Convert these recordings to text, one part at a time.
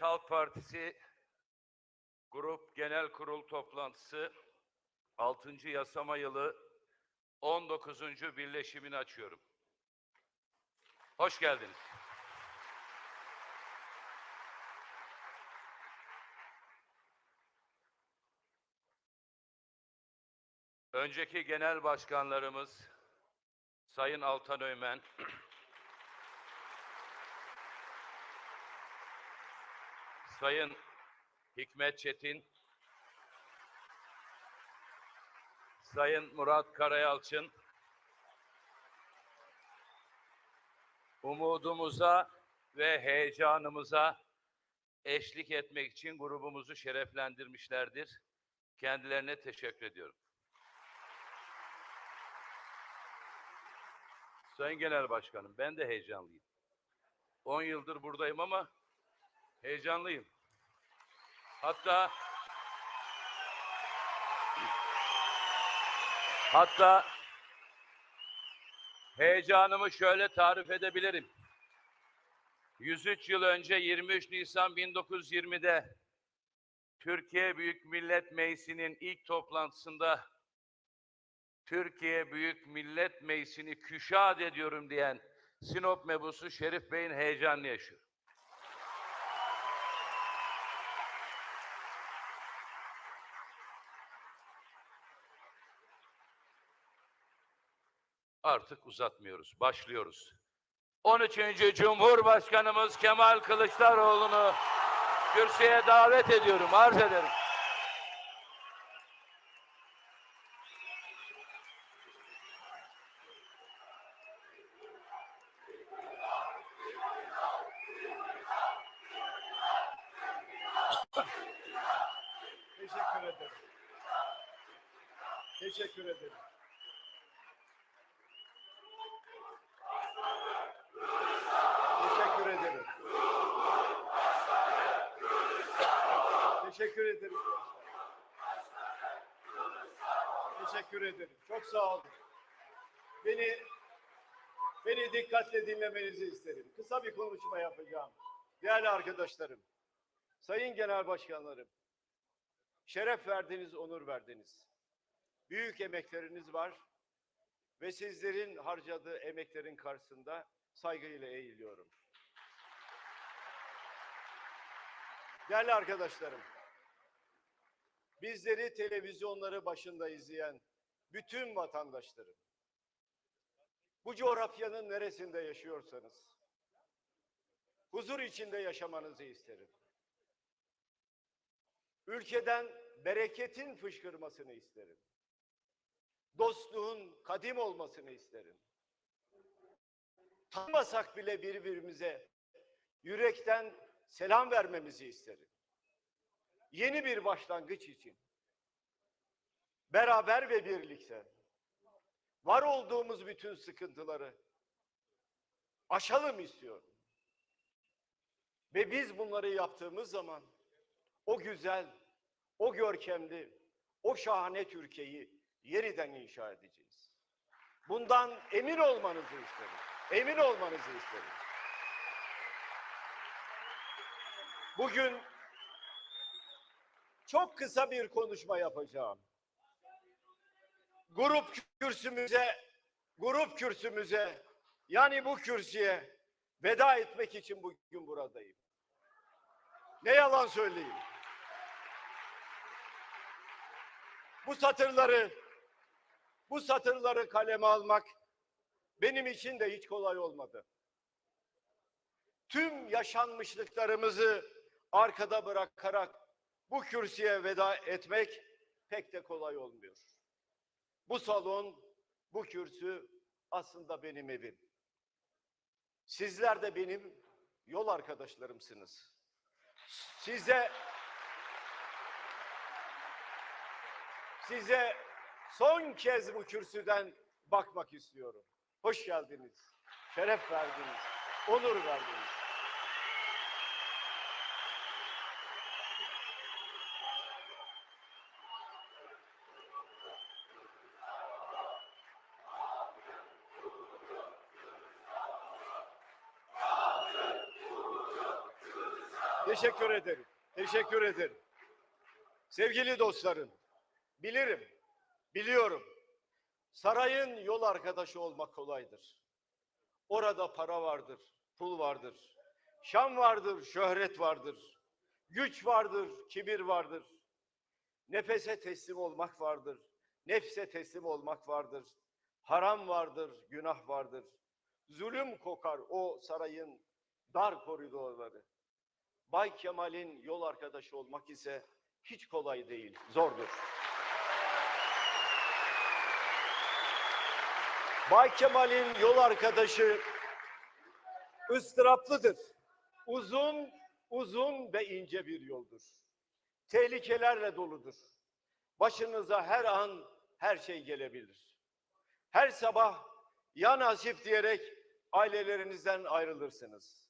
Cumhuriyet Halk Partisi Grup Genel Kurul toplantısı 6. yasama yılı 19. birleşimini açıyorum. Hoş geldiniz. Önceki genel başkanlarımız Sayın Altan Öğmen, Sayın Hikmet Çetin, Sayın Murat Karayalçın, umudumuza ve heyecanımıza eşlik etmek için grubumuzu şereflendirmişlerdir. Kendilerine teşekkür ediyorum. Sayın Genel Başkanım, ben de heyecanlıyım. 10 yıldır buradayım ama heyecanlıyım. Hatta hatta heyecanımı şöyle tarif edebilirim. 103 yıl önce 23 Nisan 1920'de Türkiye Büyük Millet Meclisi'nin ilk toplantısında Türkiye Büyük Millet Meclisi'ni küşat ediyorum diyen Sinop mebusu Şerif Bey'in heyecanını yaşıyor. Artık uzatmıyoruz, başlıyoruz. 13. Cumhurbaşkanımız Kemal Kılıçdaroğlu'nu kürsüye davet ediyorum, arz ederim. Teşekkür ederim. Teşekkür ederim. Teşekkür ederim. Teşekkür ederim. Teşekkür ederim. Çok sağ olun. Beni beni dikkatle dinlemenizi isterim. Kısa bir konuşma yapacağım. Değerli arkadaşlarım, sayın genel başkanlarım, Şeref verdiniz, onur verdiniz. Büyük emekleriniz var ve sizlerin harcadığı emeklerin karşısında saygıyla eğiliyorum. Değerli arkadaşlarım, bizleri televizyonları başında izleyen bütün vatandaşlarım, bu coğrafyanın neresinde yaşıyorsanız, huzur içinde yaşamanızı isterim ülkeden bereketin fışkırmasını isterim. Dostluğun kadim olmasını isterim. Tanımasak bile birbirimize yürekten selam vermemizi isterim. Yeni bir başlangıç için beraber ve birlikte var olduğumuz bütün sıkıntıları aşalım istiyorum. Ve biz bunları yaptığımız zaman o güzel, o görkemli, o şahane Türkiye'yi yeniden inşa edeceğiz. Bundan emin olmanızı isterim. Emin olmanızı isterim. Bugün çok kısa bir konuşma yapacağım. Grup kürsümüze, grup kürsümüze, yani bu kürsüye veda etmek için bugün buradayım. Ne yalan söyleyeyim. Bu satırları, bu satırları kaleme almak benim için de hiç kolay olmadı. Tüm yaşanmışlıklarımızı arkada bırakarak bu kürsüye veda etmek pek de kolay olmuyor. Bu salon, bu kürsü aslında benim evim. Sizler de benim yol arkadaşlarımsınız. Size size son kez bu kürsüden bakmak istiyorum. Hoş geldiniz. Şeref verdiniz. Onur verdiniz. Teşekkür ederim. Teşekkür ederim. Sevgili dostlarım, bilirim, biliyorum. Sarayın yol arkadaşı olmak kolaydır. Orada para vardır, pul vardır. Şan vardır, şöhret vardır. Güç vardır, kibir vardır. Nefese teslim olmak vardır. Nefse teslim olmak vardır. Haram vardır, günah vardır. Zulüm kokar o sarayın dar koridorları. Bay Kemal'in yol arkadaşı olmak ise hiç kolay değil, zordur. Bay Kemal'in yol arkadaşı ıstıraplıdır. Uzun, uzun ve ince bir yoldur. Tehlikelerle doludur. Başınıza her an her şey gelebilir. Her sabah ya nasip diyerek ailelerinizden ayrılırsınız.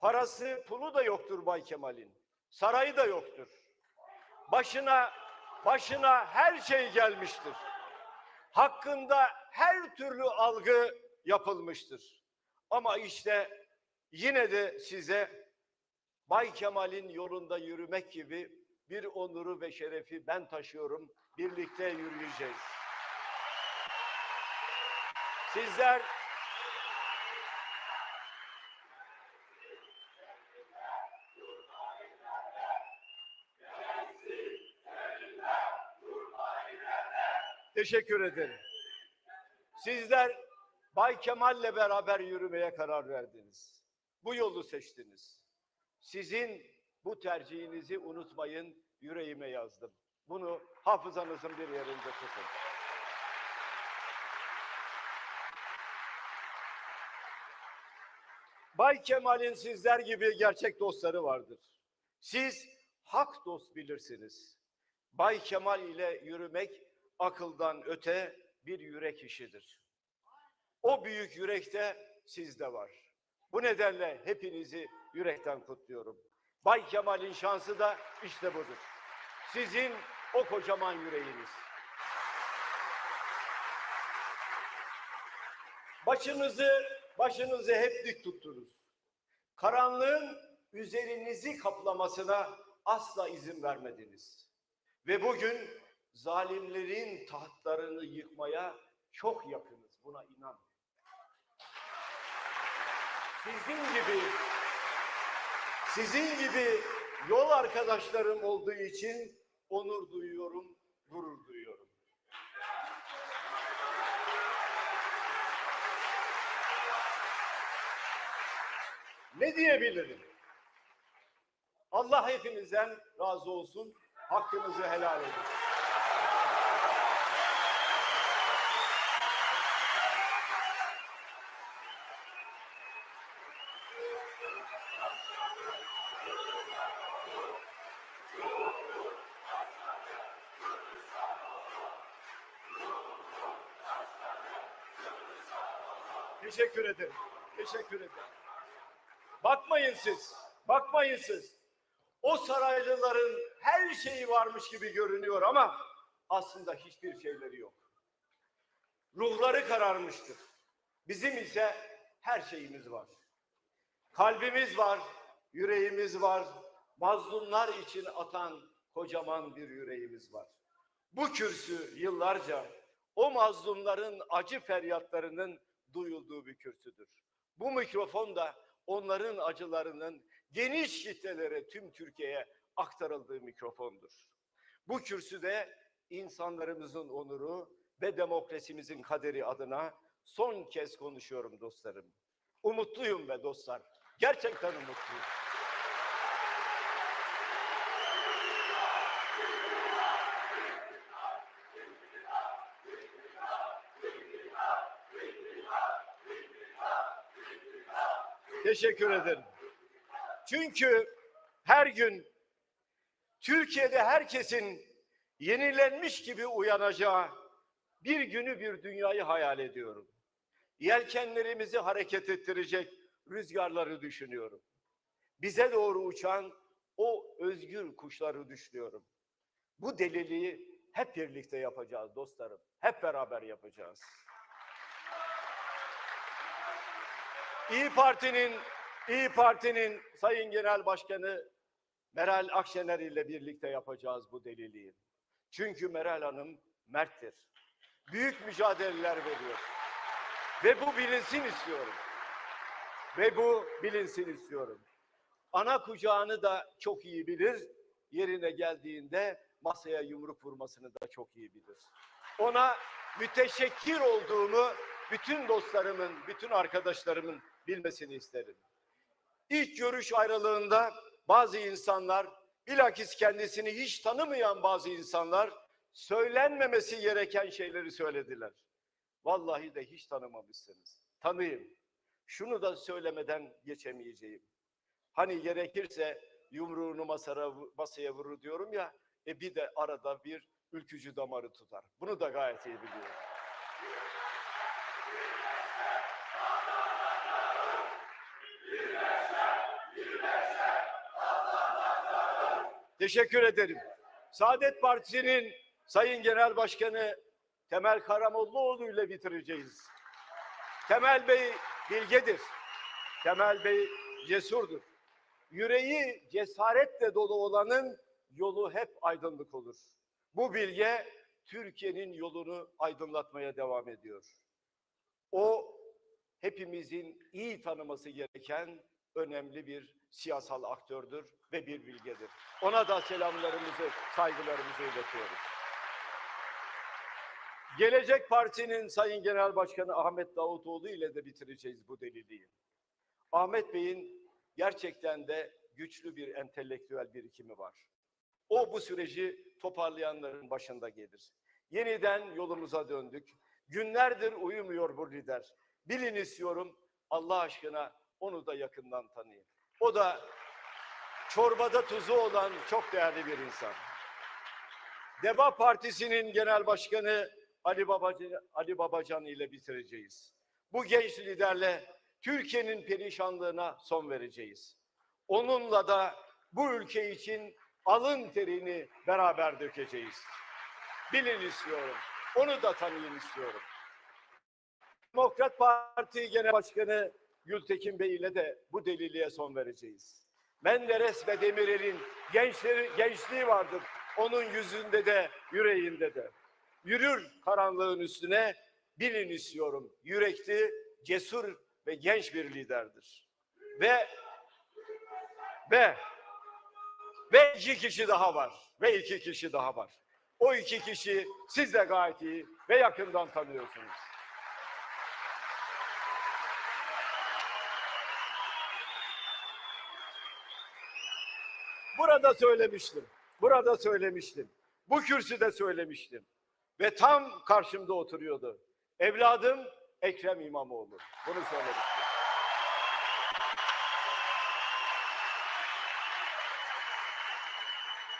Parası, pulu da yoktur Bay Kemal'in. Sarayı da yoktur. Başına başına her şey gelmiştir. Hakkında her türlü algı yapılmıştır. Ama işte yine de size Bay Kemal'in yolunda yürümek gibi bir onuru ve şerefi ben taşıyorum. Birlikte yürüyeceğiz. Sizler Teşekkür ederim. Sizler Bay Kemal'le beraber yürümeye karar verdiniz. Bu yolu seçtiniz. Sizin bu tercihinizi unutmayın, yüreğime yazdım. Bunu hafızanızın bir yerinde tutun. Bay Kemal'in sizler gibi gerçek dostları vardır. Siz hak dost bilirsiniz. Bay Kemal ile yürümek akıldan öte bir yürek işidir. O büyük yürekte sizde var. Bu nedenle hepinizi yürekten kutluyorum. Bay Kemal'in şansı da işte budur. Sizin o kocaman yüreğiniz. Başınızı, başınızı hep dik tuttunuz. Karanlığın üzerinizi kaplamasına asla izin vermediniz. Ve bugün zalimlerin tahtlarını yıkmaya çok yakınız. Buna inan. Sizin gibi sizin gibi yol arkadaşlarım olduğu için onur duyuyorum, gurur duyuyorum. Ne diyebilirim? Allah hepinizden razı olsun. Hakkınızı helal edin. Teşekkür ederim. Teşekkür ederim. Bakmayın siz. Bakmayın siz. O saraylıların her şeyi varmış gibi görünüyor ama aslında hiçbir şeyleri yok. Ruhları kararmıştır. Bizim ise her şeyimiz var. Kalbimiz var, yüreğimiz var. Mazlumlar için atan kocaman bir yüreğimiz var. Bu kürsü yıllarca o mazlumların acı feryatlarının duyulduğu bir kürsüdür. Bu mikrofon da onların acılarının geniş kitlelere tüm Türkiye'ye aktarıldığı mikrofondur. Bu kürsüde insanlarımızın onuru ve demokrasimizin kaderi adına son kez konuşuyorum dostlarım. Umutluyum be dostlar. Gerçekten umutluyum. Teşekkür ederim. Çünkü her gün Türkiye'de herkesin yenilenmiş gibi uyanacağı bir günü bir dünyayı hayal ediyorum. Yelkenlerimizi hareket ettirecek rüzgarları düşünüyorum. Bize doğru uçan o özgür kuşları düşünüyorum. Bu deliliği hep birlikte yapacağız dostlarım. Hep beraber yapacağız. İyi Parti'nin İyi Parti'nin Sayın Genel Başkanı Meral Akşener ile birlikte yapacağız bu deliliği. Çünkü Meral Hanım merttir. Büyük mücadeleler veriyor. Ve bu bilinsin istiyorum. Ve bu bilinsin istiyorum. Ana kucağını da çok iyi bilir. Yerine geldiğinde masaya yumruk vurmasını da çok iyi bilir. Ona müteşekkir olduğumu bütün dostlarımın, bütün arkadaşlarımın bilmesini isterim. İlk görüş ayrılığında bazı insanlar, bilakis kendisini hiç tanımayan bazı insanlar söylenmemesi gereken şeyleri söylediler. Vallahi de hiç tanımamışsınız. Tanıyın. Şunu da söylemeden geçemeyeceğim. Hani gerekirse yumruğunu masara, masaya vurur diyorum ya, e bir de arada bir ülkücü damarı tutar. Bunu da gayet iyi biliyorum. Teşekkür ederim. Saadet Partisi'nin Sayın Genel Başkanı Temel Karamollaoğlu ile bitireceğiz. Temel Bey bilgedir. Temel Bey cesurdur. Yüreği cesaretle dolu olanın yolu hep aydınlık olur. Bu bilge Türkiye'nin yolunu aydınlatmaya devam ediyor. O hepimizin iyi tanıması gereken önemli bir siyasal aktördür ve bir bilgedir. Ona da selamlarımızı, saygılarımızı iletiyoruz. Gelecek Parti'nin Sayın Genel Başkanı Ahmet Davutoğlu ile de bitireceğiz bu deliliği. Ahmet Bey'in gerçekten de güçlü bir entelektüel birikimi var. O bu süreci toparlayanların başında gelir. Yeniden yolumuza döndük. Günlerdir uyumuyor bu lider. Bilin istiyorum Allah aşkına onu da yakından tanıyın. O da çorbada tuzu olan çok değerli bir insan. Deva Partisi'nin genel başkanı Ali Babacan, Ali Babacan ile bitireceğiz. Bu genç liderle Türkiye'nin perişanlığına son vereceğiz. Onunla da bu ülke için alın terini beraber dökeceğiz. Bilin istiyorum. Onu da tanıyın istiyorum. Demokrat Parti Genel Başkanı Gültekin Bey ile de bu deliliğe son vereceğiz. Menderes ve Demirel'in gençleri, gençliği vardır. Onun yüzünde de yüreğinde de. Yürür karanlığın üstüne bilin istiyorum. Yürekli, cesur ve genç bir liderdir. Ve ve ve iki kişi daha var. Ve iki kişi daha var. O iki kişi siz de gayet iyi ve yakından tanıyorsunuz. Burada söylemiştim. Burada söylemiştim. Bu kürsüde söylemiştim. Ve tam karşımda oturuyordu. Evladım Ekrem İmamoğlu. Bunu söylemiştim.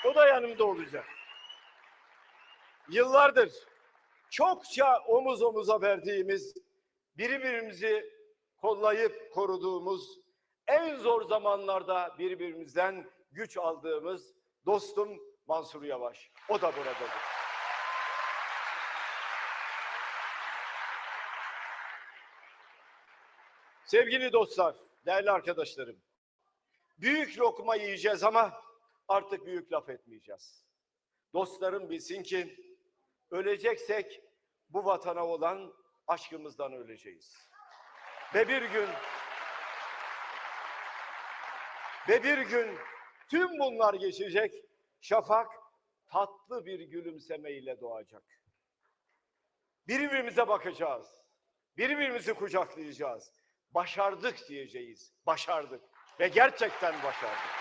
O da yanımda olacak. Yıllardır çokça omuz omuza verdiğimiz, birbirimizi kollayıp koruduğumuz, en zor zamanlarda birbirimizden güç aldığımız dostum Mansur Yavaş. O da buradadır. Sevgili dostlar, değerli arkadaşlarım. Büyük lokma yiyeceğiz ama artık büyük laf etmeyeceğiz. Dostlarım bilsin ki öleceksek bu vatana olan aşkımızdan öleceğiz. Ve bir gün ve bir gün tüm bunlar geçecek. Şafak tatlı bir gülümsemeyle doğacak. Birbirimize bakacağız. Birbirimizi kucaklayacağız. Başardık diyeceğiz. Başardık. Ve gerçekten başardık.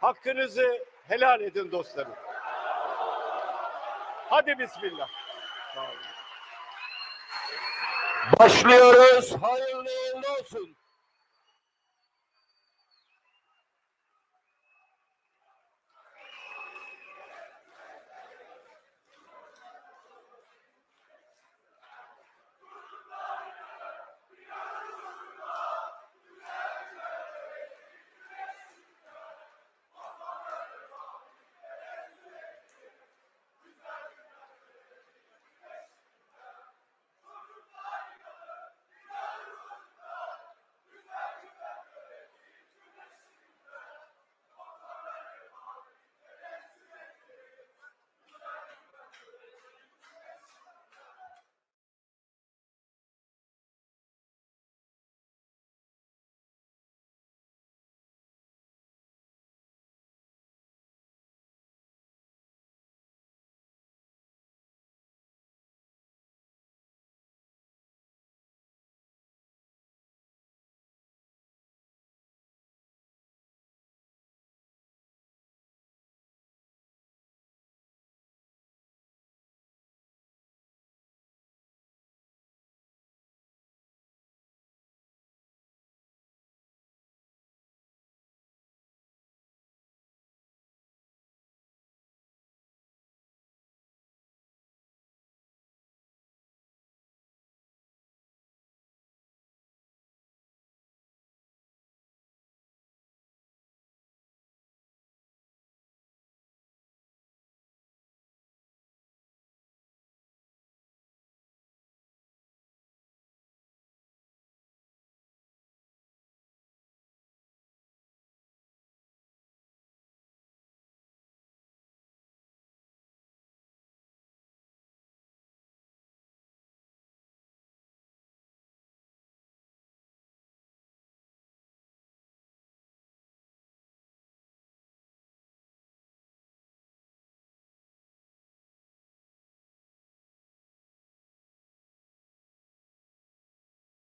Hakkınızı helal edin dostlarım. Hadi bismillah. Sağ olun. Başlıyoruz. Hayırlı olsun.